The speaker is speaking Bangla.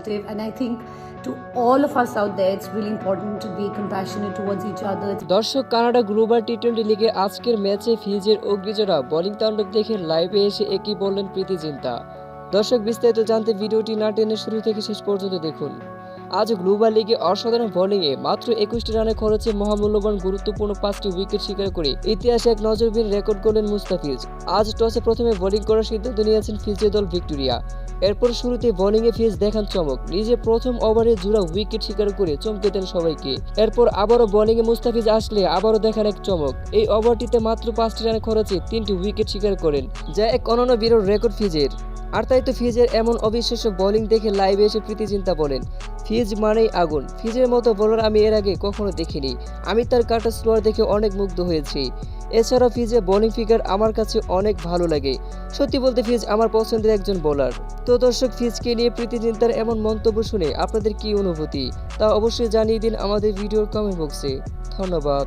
positive. And I think to all of us out there, it's really important to be compassionate towards each other. দর্শক কানাডা গ্লোবাল টি টোয়েন্টি লিগে আজকের ম্যাচে ফিজের অগ্নিজোড়া বোলিং তাণ্ডব দেখে লাইভে এসে একই বললেন প্রীতি চিন্তা দর্শক বিস্তারিত জানতে ভিডিওটি না টেনে শুরু থেকে শেষ পর্যন্ত দেখুন আজ গ্লোবাল লিগে অসাধারণ বোলিংয়ে মাত্র একুশটি রানে খরচে মহামূল্যবান গুরুত্বপূর্ণ পাঁচটি উইকেট শিকার করে ইতিহাসে এক নজরবিহীন রেকর্ড করলেন মুস্তাফিজ আজ টসে প্রথমে বোলিং করার সিদ্ধান্ত নিয়েছেন ফিজের দল ভিক্টোরিয়া এরপর শুরুতে বোলিংয়ে ফিজ দেখান চমক। নিজে প্রথম ওভারে জোড়া উইকেট শিকার করে চমকে দেন সবাইকে। এরপর আবারও বোলিংয়ে মুস্তাফিজ আসলে আবারও দেখান এক চমক। এই ওভারটিতে মাত্র পাঁচটি রানে খরচে তিনটি উইকেট শিকার করেন, যা এক অনন্য বিরল রেকর্ড ফিজের। আর তাই তো ফিজের এমন অবিশ্বাস্য বোলিং দেখে লাইভে এসে প্রীতি চিন্তা বলেন। ফিজ মানেই আগুন। ফিজের মতো বোলার আমি এর আগে কখনো দেখিনি। আমি তার কাটা স্লোয়ার দেখে অনেক মুগ্ধ হয়েছি। এছাড়াও ফিজে বোলিং ফিগার আমার কাছে অনেক ভালো লাগে। সত্যি বলতে ফিজ আমার পছন্দের একজন বোলার। তো দর্শক, ফিজকে নিয়ে প্রীতি চিন্তার এমন মন্তব্য শুনে আপনাদের কি অনুভূতি? তা অবশ্যই জানিয়ে দিন আমাদের ভিডিওর কমেন্ট বক্সে ধন্যবাদ।